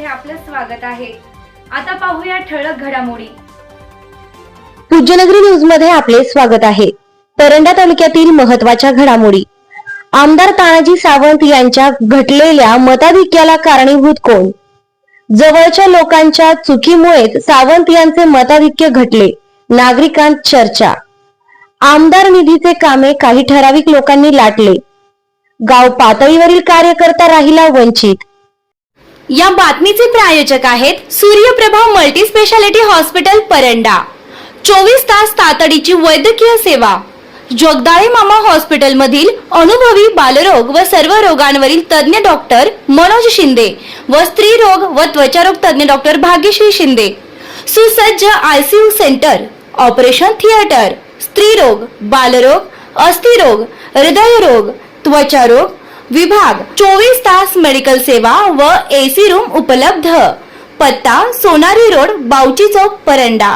मध्ये आपलं स्वागत आहे. आता पाहूया ठळक घडामोडी. पूज्यनगरी न्यूजमध्ये आपले स्वागत आहे. परंडा तालुक्यातील महत्त्वाच्या घडामोडी. आमदार तानाजी सावंत यांच्या घटलेल्या मताधिक्याला कारणीभूत कोण? जवळच्या लोकांच्या चुकीमुळेच सावंत यांचे मताधिक्य घटले. नागरिकांत चर्चा. आमदार निधीचे कामे काही ठराविक लोकांनी लाटले. गाव पातळीवरील कार्यकर्ता राहिला वंचित. या बातमीचे प्रायोजक आहेत Suryaprabha multi speciality hospital Paranda. चोवीस तास तातडीची वैद्यकीय सेवा. जोगदाळे मामा हॉस्पिटल मधील अनुभवी बालरोग व सर्व रोगांवरील तज्ञ डॉक्टर मनोज शिंदे व स्त्री रोग व त्वचारोग तज्ञ डॉक्टर भाग्यश्री शिंदे. सुसज्ज आयसीयू सेंटर ऑपरेशन थिएटर स्त्रीरोग बालरोग अस्थिरोग हृदयरोग त्वचारोग विभाग चोवीस तास मेडिकल सेवा व एसी रूम उपलब्ध. पत्ता सोनारी रोड बावची चौक परंडा.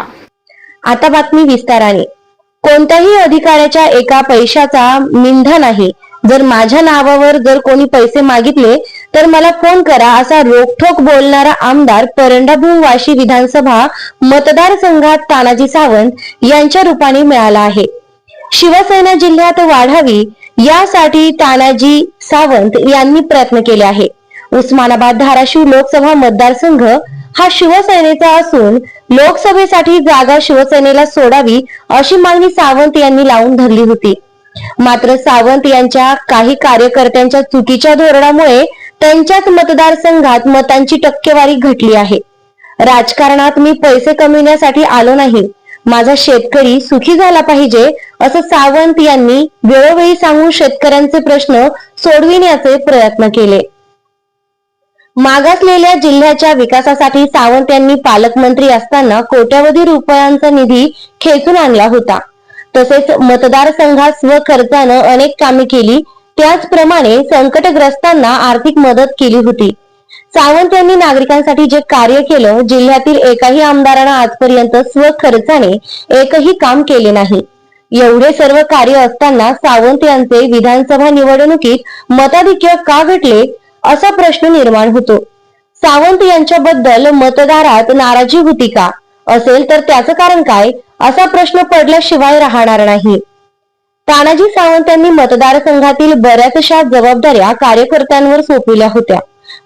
आता बातमी विस्ताराने. कोणत्याही अधिकाऱ्याच्या एका पैशाचा मिंधा नाही. जर माझ्या नावावर जर कोणी पैसे मागितले तर मला फोन करा असा रोखठोक बोलणारा आमदार परंडा वाशी विधानसभा मतदारसंघात तानाजी सावंत यांच्या रूपाने मिळाला आहे. शिवसेना जिल्ह्यात वाढावी यासाठी तानाजी सावंत यांनी प्रयत्न केले आहे उस्मानाबाद धाराशिव लोकसभा मतदारसंघ हा शिवसेनेचा असून लोकसभेसाठी जागा शिवसेनेला सोडावी अशी मागणी सावंत यांनी लावून धरली होती. मात्र सावंत यांच्या काही कार्यकर्त्यांच्या चुकीच्या धोरणामुळे त्यांच्याच मतदारसंघात मतांची टक्केवारी घटली आहे. राजकारणात मी पैसे कमविण्यासाठी आलो नाही. माझा शेतकरी सुखी झाला पाहिजे असं सावंत यांनी वेळोवेळी सांगून शेतकऱ्यांचे प्रश्न सोडविण्याचे प्रयत्न केले. मागासलेल्या जिल्ह्याच्या विकासासाठी सावंत यांनी पालकमंत्री असताना कोट्यवधी रुपयांचा निधी खेचून आणला होता. तसेच मतदारसंघात स्वखर्चानं अनेक कामे केली त्याचप्रमाणे संकटग्रस्तांना आर्थिक मदत केली होती. सावंत यांनी नागरिकांसाठी जे कार्य केलं जिल्ह्यातील एकाही आमदारानं आजपर्यंत स्वखर्चाने एकही काम केले नाही. एवढे सर्व कार्य असताना सावंत यांचे विधानसभा निवडणुकीत मताधिक्य का घटले असा प्रश्न निर्माण होतो. सावंत यांच्याबद्दल मतदारात नाराजी होती का? असेल तर त्याचं कारण काय? असा प्रश्न पडल्याशिवाय राहणार नाही. तानाजी सावंत यांनी मतदारसंघातील बऱ्याचशा जबाबदाऱ्या कार्यकर्त्यांवर सोपविल्या होत्या.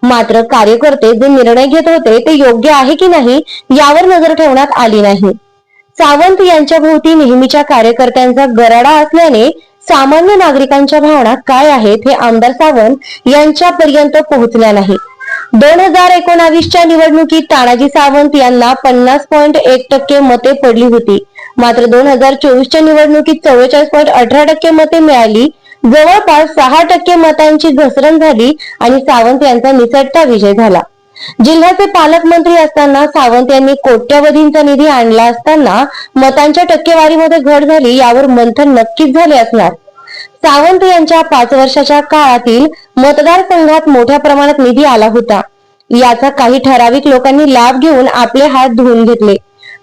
मात्र कार्यकर्ते जे निर्णय घेत होते ते योग्य आहे की नाही यावर नजर ठेवण्यात आली नाही. सावंत यांच्या भोवती नेहमीच्या कार्यकर्त्यांचा गराडा असल्याने सामान्य नागरिकांच्या भावना काय आहेत हे आमदार सावंत यांच्यापर्यंत पोहोचल्या नाही. दोन हजार एकोणावीसच्या निवडणुकीत तानाजी सावंत यांना पन्नास पॉईंट एक टक्के मते पडली होती. मात्र दोन हजार चोवीसच्या निवडणुकीत चव्वेचाळीस पॉईंट अठरा टक्के मते मिळाली. जवळपास सहा टक्के मतांची घसरण झाली आणि सावंत यांचा निसटता विजय झाला. जिल्ह्याचे पालकमंत्री असताना सावंत यांनी कोट्यवधींचा निधी आणला असताना मतांच्या टक्केवारीमध्ये घट झाली यावर मंथन नक्कीच झाले असणार. सावंत यांच्या पाच वर्षाच्या काळातील मतदारसंघात मोठ्या प्रमाणात निधी आला होता. याचा काही ठराविक लोकांनी लाभ घेऊन आपले हात धुवून घेतले.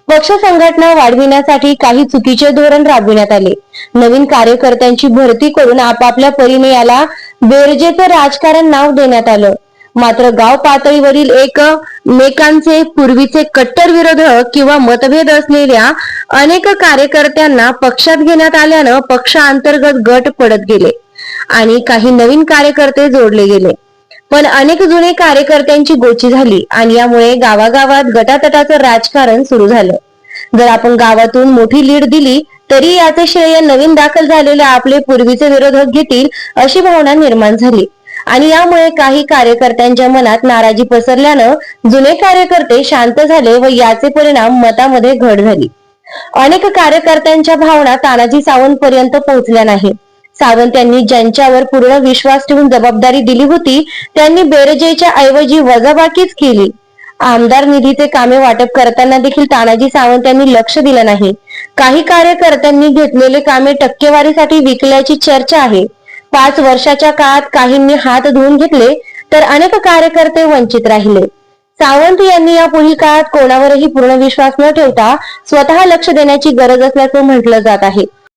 पक्ष संघटना वाढविण्यासाठी काही चुकीचे धोरण राबविण्यात आले. नवीन कार्यकर्त्यांची भरती करून आपापल्या परीने याला बेरजेचं राजकारण नाव देण्यात आलं. मात्र गाव पातळीवरील एक मेकांचे पूर्वीचे कट्टर विरोधक किंवा मतभेद असलेल्या अनेक कार्यकर्त्यांना पक्षात घेण्यात आल्यानं पक्षांतर्गत गट पडत गेले आणि काही नवीन कार्यकर्ते जोडले गेले. पण अनेक जुने कार्यकर्त्यांची गोची झाली आणि यामुळे गावागावात गटातटाचं राजकारण सुरू झालं. जर आपण गावातून मोठी लीड दिली तरी याचे श्रेय नवीन दाखल झालेले आपले पूर्वीचे विरोधक घेतील अशी भावना निर्माण झाली. आणि यामुळे काही कार्यकर्त्यांच्या मनात नाराजी पसरल्यानं जुने कार्यकर्ते शांत झाले व याचे परिणाम मतामध्ये घट झाली. अनेक कार्यकर्त्यांच्या भावना तानाजी सावंत पर्यंत पोहोचल्या नाही सावंत यांनी ज्यांच्यावर पूर्ण विश्वास ठेवून जबाबदारी दिली होती त्यांनी बेरजेच्या ऐवजी वजाबाकीच केली. आमदार निधीचे कामे वाटप करताना देखील तानाजी सावंत यांनी लक्ष दिलं नाही. काही कार्यकर्त्यांनी घेतलेले कामे टक्केवारीसाठी विकल्याची चर्चा आहे. पाच वर्षाच्या काळात काहींनी हात धुवून घेतले तर अनेक कार्यकर्ते वंचित राहिले. सावंत यांनी या पुढील काळात कोणावरही पूर्ण विश्वास न ठेवता स्वतः लक्ष देण्याची गरज असल्याचं म्हटलं जात आहे.